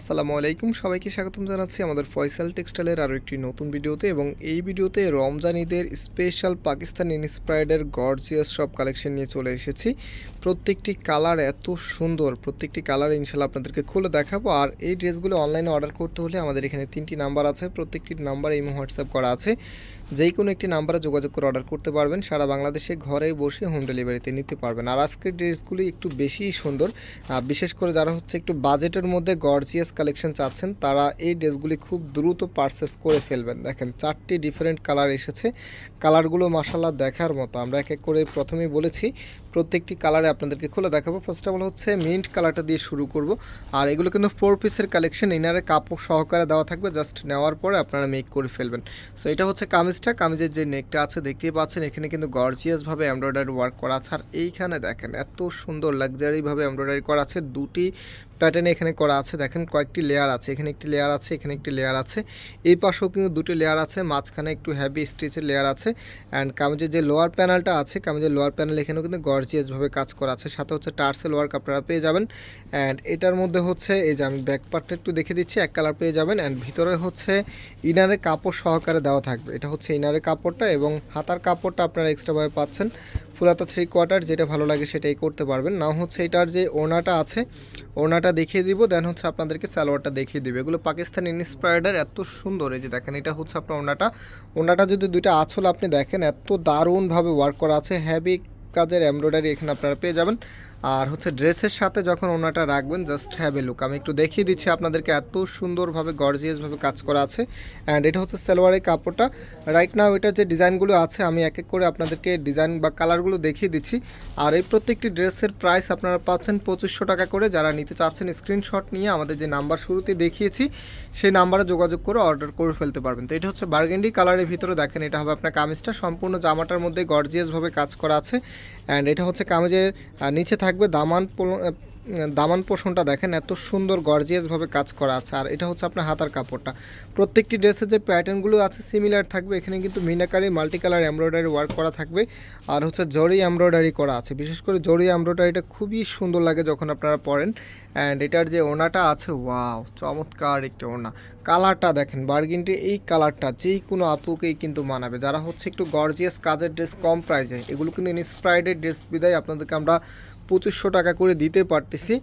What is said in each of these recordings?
আসসালামু আলাইকুম। সবাইকে স্বাগতম জানাচ্ছি আমাদের ফয়সাল টেক্সটাইলের আরও একটি নতুন ভিডিওতে এবং এই ভিডিওতে রমজান ঈদের স্পেশাল পাকিস্তান ইন্সপায়ার্ডের গর্জিয়াস সব কালেকশন নিয়ে চলে এসেছি। প্রত্যেকটি কালার এত সুন্দর, প্রত্যেকটি কালার ইনশাল্লাহ আপনাদেরকে খুলে দেখাবো। আর এই ড্রেসগুলো অনলাইনে অর্ডার করতে হলে আমাদের এখানে তিনটি নাম্বার আছে প্রত্যেকটি নাম্বার এই হোয়াটসঅ্যাপ করা আছে। যেই কোনো একটি নাম্বারে যোগাযোগ করে অর্ডার করতে পারবেন। সারা বাংলাদেশে ঘরে বসে হোম ডেলিভারিতে নিতে পারবেন। আর আজকের ড্রেসগুলি একটু বেশিই সুন্দর। বিশেষ করে যারা হচ্ছে একটু বাজেটের মধ্যে গর্জিয়াস কালেকশন চাচ্ছেন, তারা এই ড্রেসগুলি খুব দ্রুত পারচেস করে ফেলবেন। দেখেন, চারটি ডিফারেন্ট কালার এসেছে। কালারগুলো মাসাল্লাহ দেখার মতো। আমরা এক এক করে প্রথমেই বলেছি, প্রত্যেকটি কালারে আপনাদেরকে খুলে দেখাবো। ফার্স্ট অফ অল হচ্ছে মিন্ট কালারটা দিয়ে শুরু করব। আর এগুলো কিন্তু ফোর পিসের কালেকশন ইনারে কাপড় সহকারে দেওয়া থাকবে। জাস্ট নেওয়ার পরে আপনারা মেক করে ফেলবেন। সো এটা হচ্ছে কামিজটা কামিজের যে নেকটা আছে দেখতেই পাচ্ছেন, এখানে কিন্তু গর্জিয়াসভাবে এমব্রয়ডারি ওয়ার্ক করা আছে। আর এইখানে দেখেন, এত সুন্দর লাক্সারিভাবে এমব্রয়ডারি করা আছে। দুটি প্যাটার্নে এখানে করা আছে। দেখেন কয়েকটি লেয়ার আছে। এখানে একটি লেয়ার আছে, এখানে একটি লেয়ার আছে। এই পাশেও কিন্তু দুটি লেয়ার আছে। মাঝখানে একটু হ্যাভি স্টিচের লেয়ার আছে। অ্যান্ড কামিজের যে লোয়ার প্যানেলটা আছে, কামিজের লোয়ার প্যানেল এখানেও কিন্তু গর্জিয়াসভাবে কাজ করা আছে। সাথে হচ্ছে টার্সেল ওয়ার্ক আপনারা পেয়ে যাবেন। অ্যান্ড এটার মধ্যে হচ্ছে, এই যে আমি ব্যাক পার্টটা একটু দেখে দিচ্ছি, এক কালার পেয়ে যাবেন। অ্যান্ড ভিতরে হচ্ছে ইনারে কাপড় সহকারে দেওয়া থাকবে। এটা হচ্ছে ইনারের কাপড়টা এবং হাতার কাপড়টা আপনারা এক্সট্রাভাবে পাচ্ছেন। ফুলাতা থ্রি কোয়ার্টার যেটা ভালো লাগে সেটাই করতে পারবেন। নাও হচ্ছে এটার যে ওনাটা আছে ওনাটা দেখিয়ে দিব দেন হচ্ছে আপনাদেরকে সালোয়ারটা দেখিয়ে দিবে। এগুলো পাকিস্তান ইনস্পায়ার্ডার এত সুন্দর, এই যে দেখেন, এটা হচ্ছে আপনার ওনাটা ওনাটা যদি দুইটা আঁচল আপনি দেখেন, এত দারুণভাবে ওয়ার্ক করা আছে হ্যাভি কাজের এমব্রয়ডারি এখানে আপনারা পেয়ে যাবেন। আর হচ্ছে ড্রেসের সাথে যখন ওনাটা রাখবেন জাস্ট হ্যাভ এ লুক আমি একটু দেখিয়ে দিচ্ছি আপনাদেরকে এত সুন্দরভাবে গর্জিয়াসভাবে কাজ করা আছে। অ্যান্ড এটা হচ্ছে সালোয়ারের কাপড়টা। রাইট নাও এটার যে ডিজাইনগুলো আছে, আমি এক এক করে আপনাদেরকে ডিজাইন বা কালারগুলো দেখিয়ে দিচ্ছি। আর এই প্রত্যেকটি ড্রেসের প্রাইস আপনারা পাচ্ছেন পঁচিশশো টাকা করে। যারা নিতে চাচ্ছেন স্ক্রিনশট নিয়ে আমাদের যে নাম্বার শুরুতে দেখিয়েছি, সেই নাম্বারে যোগাযোগ করে অর্ডার করে ফেলতে পারবেন। তো এটা হচ্ছে বার্গেন্ডি কালারের ভিতরে দেখেন, এটা হবে আপনার কামিজটা। সম্পূর্ণ জামাটার মধ্যে গর্জিয়াসভাবে কাজ করা আছে। অ্যান্ড এটা হচ্ছে কামিজের নিচে থাকবে দামান দামান পোষণটা দেখেন, এত সুন্দর গর্জিয়াসভাবে কাজ করা আছে। আর এটা হচ্ছে আপনার হাতার কাপড়টা। প্রত্যেকটি ড্রেসের যে প্যাটার্নগুলো আছে সিমিলার থাকবে। এখানে কিন্তু meenakari multi colour embroidery work করা থাকবে। আর হচ্ছে জরি এমব্রয়ডারি করা আছে। বিশেষ করে জরি এমব্রয়ডারিটা খুবই সুন্দর লাগে যখন আপনারা পরেন। অ্যান্ড এটার যে ওনাটা আছে ওয়াও চমৎকার একটি ওনা। কালারটা দেখেন বার্গিনটি এই কালারটা যেই কোনো আপুকেই কিন্তু মানাবে। যারা হচ্ছে একটু গর্জিয়াস কাজের ড্রেস কম প্রাইসে এগুলো কিন্তু ইন্সপায়ার্ডের ড্রেস বিদায় আপনাদেরকে আমরা পঁচিশশো টাকা করে দিতে পারতেছি।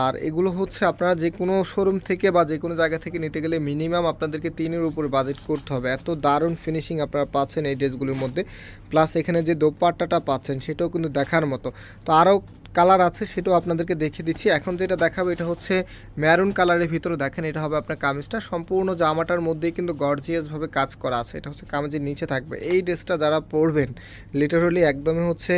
আর এগুলো হচ্ছে আপনারা যে কোনো শোরুম থেকে বা যে কোনো জায়গা থেকে নিতে গেলে মিনিমাম আপনাদেরকে তিনের উপর বাজেট করতে হবে। এত দারুণ ফিনিশিং আপনারা পাচ্ছেন এই ড্রেসগুলোর মধ্যে। প্লাস এখানে যে দোপাট্টাটা পাচ্ছেন, সেটাও কিন্তু দেখার মতো। তো আরও কালার আছে সেটাও আপনাদেরকে দেখিয়ে দিচ্ছি। এখন যেটা দেখাবো এটা হচ্ছে ম্যারুন কালারের ভিতরে। দেখেন এটা হবে আপনার কামিজটা। সম্পূর্ণ জামাটার মধ্যেই কিন্তু গর্জিয়াসভাবে কাজ করা আছে। এটা হচ্ছে কামিজের নিচে থাকবে। এই ড্রেসটা যারা পরবেন লিটারালি একদমই হচ্ছে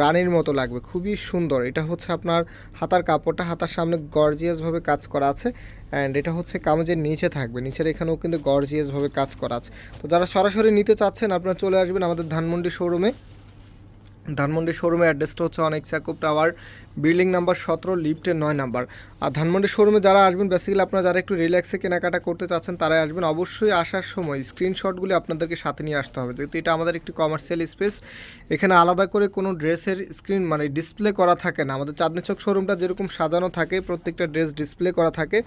রানীর মতো লাগবে। খুবই সুন্দর। এটা হচ্ছে আপনার হাতার কাপড়টা হাতার সামনে গর্জিয়াসভাবে কাজ করা আছে। অ্যান্ড এটা হচ্ছে কামিজের নিচে থাকবে। নিচের এখানেও কিন্তু গর্জিয়াসভাবে কাজ করা আছে। তো যারা সরাসরি নিতে চাচ্ছেন, আপনারা চলে আসবেন আমাদের ধানমন্ডি শোরুমে ধানমন্ডি শোরুমের অ্যাড্রেসটা হচ্ছে অনেক স্যাকুপ টাওয়ার, বিল্ডিং নাম্বার সতেরো, লিফটের নয় নাম্বার। আর ধানমন্ডি শোরুমে যারা আসবেন বেসিক্যালি আপনারা যারা একটু রিল্যাক্সে কেনাকাটা করতে চাচ্ছেন, তারাই আসবেন। অবশ্যই আসার সময় স্ক্রিনশটগুলি আপনাদেরকে সাথে নিয়ে আসতে হবে। যেহেতু এটা আমাদের একটি কমার্শিয়াল স্পেস এখানে আলাদা করে কোনো ড্রেসের স্ক্রিন মানে ডিসপ্লে করা থাকে না। আমাদের চাঁদনি চক শোরুমটা যেরকম সাজানো থাকে, প্রত্যেকটা ড্রেস ডিসপ্লে করা থাকে।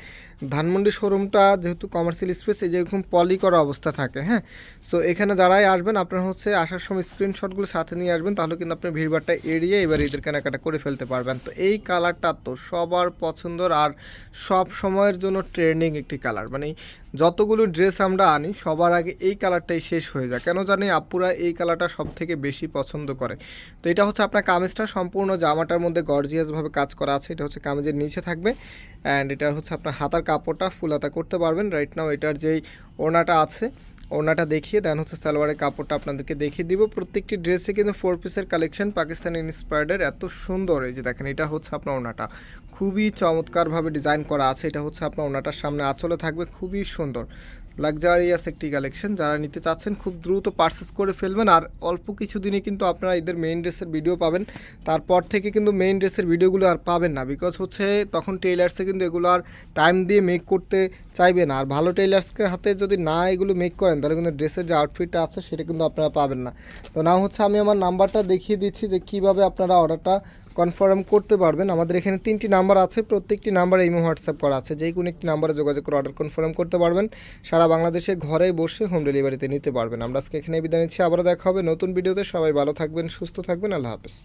ধানমন্ডি শোরুমটা যেহেতু কমার্শিয়াল স্পেস এই যেরকম পলি করা অবস্থা থাকে হ্যাঁ? সো এখানে যারাই আসবেন, আপনারা হচ্ছে আসার সময় স্ক্রিনশটগুলো সাথে নিয়ে আসবেন, তাহলে কিন্তু আপনি ভিড়ভাড়টা এড়িয়ে এবার ঈদের কেনাকাটা করে ফেলতে পারবেন। তো এই কালারটা তো সবার পছন্দর আর সব সময়ের জন্য ট্রেন্ডিং একটি কালার। মানে যতগুলো ড্রেস আমরা আনি, সবার আগে এই কালারটাই শেষ হয়ে যায়। কেন জানি আপুরা এই কালারটা সব থেকে বেশি পছন্দ করে। তো এটা হচ্ছে আপনার কামিজটা, সম্পূর্ণ জামাটার মধ্যে গর্জিয়াসভাবে কাজ করা আছে। এটা হচ্ছে কামিজের নিচে থাকবে অ্যান্ড এটা হচ্ছে আপনার হাতার কাপড়টা ফুলাতা করতে পারবেন। রাইট নাও এটার যেই ওড়নাটা আছে ওড়নাটা দেখিয়ে দেন হচ্ছে সালোয়ারের কাপড়টা আপনাদেরকে দেখিয়ে দিব। প্রত্যেকটি ড্রেসে কিন্তু ফোর পিসের কালেকশন পাকিস্তানি ইন্সপায়ার্ডের এত সুন্দর, এই যে দেখেন, এটা হচ্ছে আপনার ওড়নাটা খুবই চমৎকারভাবে ডিজাইন করা আছে। এটা হচ্ছে আপনার ওড়নাটার সামনে আঁচলে থাকবে। খুবই সুন্দর। লাক্সারিয়াস একটি কালেকশন যারা নিতে চাচ্ছেন, খুব দ্রুত পারচেস করে ফেলবেন। আর অল্প কিছু দিনে কিন্তু আপনারা এদের মেইন ড্রেসের ভিডিও পাবেন। তারপর থেকে কিন্তু মেইন ড্রেসের ভিডিওগুলো আর পাবেন না। বিকজ হচ্ছে তখন টেইলার্সে কিন্তু এগুলো আর টাইম দিয়ে মেক করতে চাইবে না। আর ভালো টেইলার্সকে হাতে যদি না এগুলো মেক করেন, তাহলে কিন্তু ড্রেসের যে আউটফিটটা আছে সেটা কিন্তু আপনারা পাবেন না। তো না হচ্ছে আমি আমার নাম্বারটা দেখিয়ে দিচ্ছি যে কীভাবে আপনারা অর্ডারটা কনফার্ম করতে পারবেন। আমাদের এখানে তিনটি নাম্বার আছে, প্রত্যেকটি নাম্বারে ইমো হোয়াটসঅ্যাপ করা আছে। যেই কোনো একটি নাম্বারে যোগাযোগ করে অর্ডার কনফার্ম করতে পারবেন। সারা বাংলাদেশে ঘরে বসে হোম ডেলিভারিতে নিতে পারবেন। আমরা আজকে এখানে বিদায় নিচ্ছি, আবারও দেখা হবে নতুন ভিডিওতে সবাই ভালো থাকবেন, সুস্থ থাকবেন, আল্লাহ হাফেজ।